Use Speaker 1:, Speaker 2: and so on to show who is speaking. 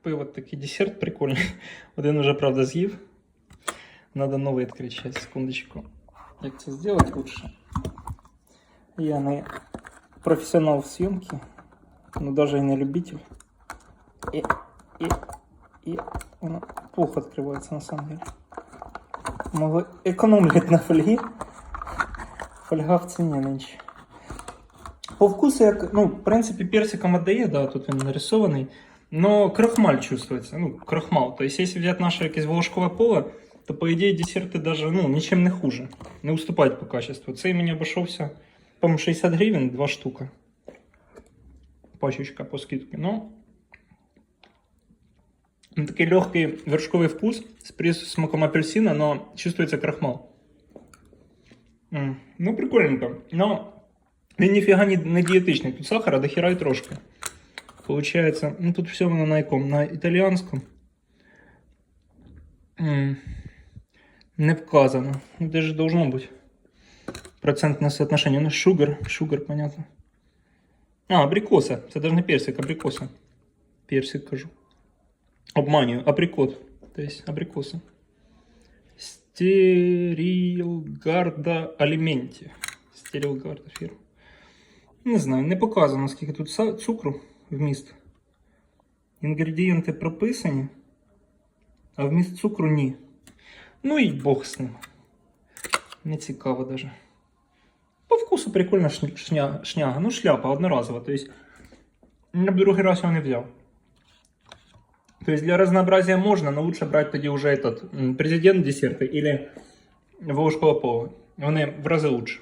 Speaker 1: Купив от такий десерт прикольний. Один уже, правда, з'їв. Надо новий відкрити сейчас, секундочку. Як це зробити лучше? Я не професіонал в съемке, но даже и не любитель. И, и, и оно плохо открывается на самом деле. Могли экономлять на фольге. Фольга в ціні нынче. По вкусу, як, ну, в принципі, персиком отдає, да, тут він нарисований. Но крахмаль чувствуется, ну, крахмал. То есть, если взять наше якесь волошкове поле, то, по идее, десерты даже, ну, ничем не хуже. Не уступають по качеству. Цей мені обійшовся, по-моєму, 60 гривень, два штука. Пачечка по скидке. Ну, ну, такий легкий вершковий вкус з присмаком апельсина, но чувствуется крахмал. М, Ну, прикольненько. Но він ніфіга не, не дієтичний. Тут сахара до хіра й трошки. Получается, ну тут все воно на якому? На італіанському. М, Не вказано. Ну, де ж должно бути. Процентне соотношение. Ну, шугар, шугар, понятно. А, абрикоса. Це даже не персик, абрикоса. Персик кажу. Обманюю. Априкот. То есть абрикоса. Стерилгарда аліменті. Стерилгарда фірма. Не знаю, не показано, скільки тут са- цукру вміст. Інгредієнти прописані, а вміст цукру ні. Ну і Бог з ним. Не цікаво даже. По вкусу прикольна шня, шня, шняга. Ну, шляпа одноразова. То есть, я б другий раз його не взяв. То есть для разнообразия можно, но лучше брать тоді уже этот м, президент десерты или волошково поле. Вони в рази лучше.